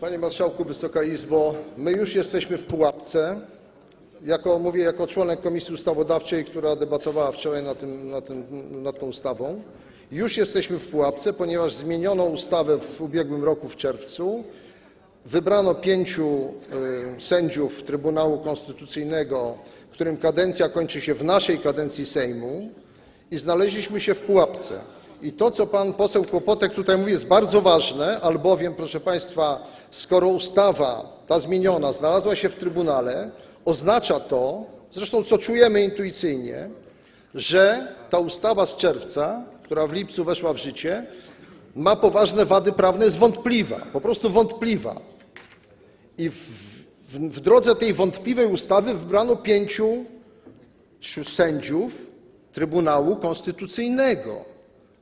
Panie Marszałku, Wysoka Izbo, my już jesteśmy w pułapce. Mówię jako członek Komisji Ustawodawczej, która debatowała wczoraj nad tą ustawą. Już jesteśmy w pułapce, ponieważ zmieniono ustawę w ubiegłym roku w czerwcu. Wybrano pięciu y, sędziów Trybunału Konstytucyjnego, którym kadencja kończy się w naszej kadencji Sejmu i znaleźliśmy się w pułapce. I to, co pan poseł Kłopotek tutaj mówi, jest bardzo ważne, albowiem, proszę państwa, skoro ustawa ta zmieniona znalazła się w Trybunale, oznacza to, zresztą co czujemy intuicyjnie, że ta ustawa z czerwca, która w lipcu weszła w życie, ma poważne wady prawne, jest wątpliwa, po prostu wątpliwa. I w, w, w drodze tej wątpliwej ustawy wybrano pięciu sędziów Trybunału Konstytucyjnego.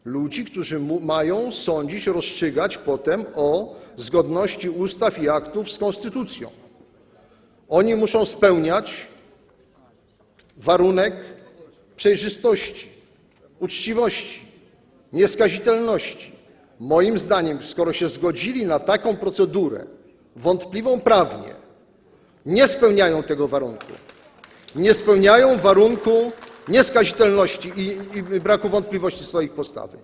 Ludzi, którzy mają sądzić, rozstrzygać potem o zgodności ustaw i aktów z konstytucją. Oni muszą spełniać warunek przejrzystości, uczciwości, nieskazitelności. Moim zdaniem, skoro się zgodzili na taką procedurę, wątpliwą prawnie, nie spełniają tego warunku. Nie spełniają warunku nieskazitelności i, i braku wątpliwości swoich postawy.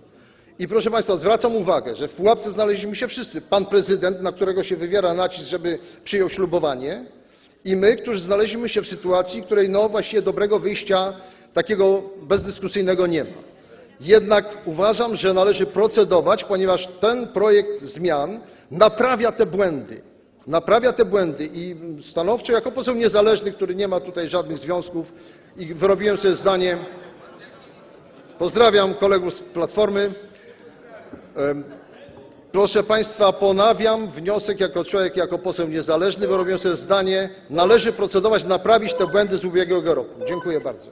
I proszę Państwa, zwracam uwagę, że w pułapce znaleźliśmy się wszyscy. Pan prezydent, na którego się wywiera nacisk, żeby przyjął ślubowanie, i my, którzy znaleźliśmy się w sytuacji, której no właściwie dobrego wyjścia takiego bezdyskusyjnego nie ma. Jednak uważam, że należy procedować, ponieważ ten projekt zmian naprawia te błędy. Naprawia te błędy i stanowczo, jako poseł niezależny, który nie ma tutaj żadnych związków i wyrobiłem sobie zdanie, pozdrawiam kolegów z Platformy, Proszę Państwa, ponawiam wniosek jako człowiek, jako poseł niezależny, wyrobiłem sobie zdanie, należy procedować, naprawić te błędy z ubiegłego roku. Dziękuję bardzo.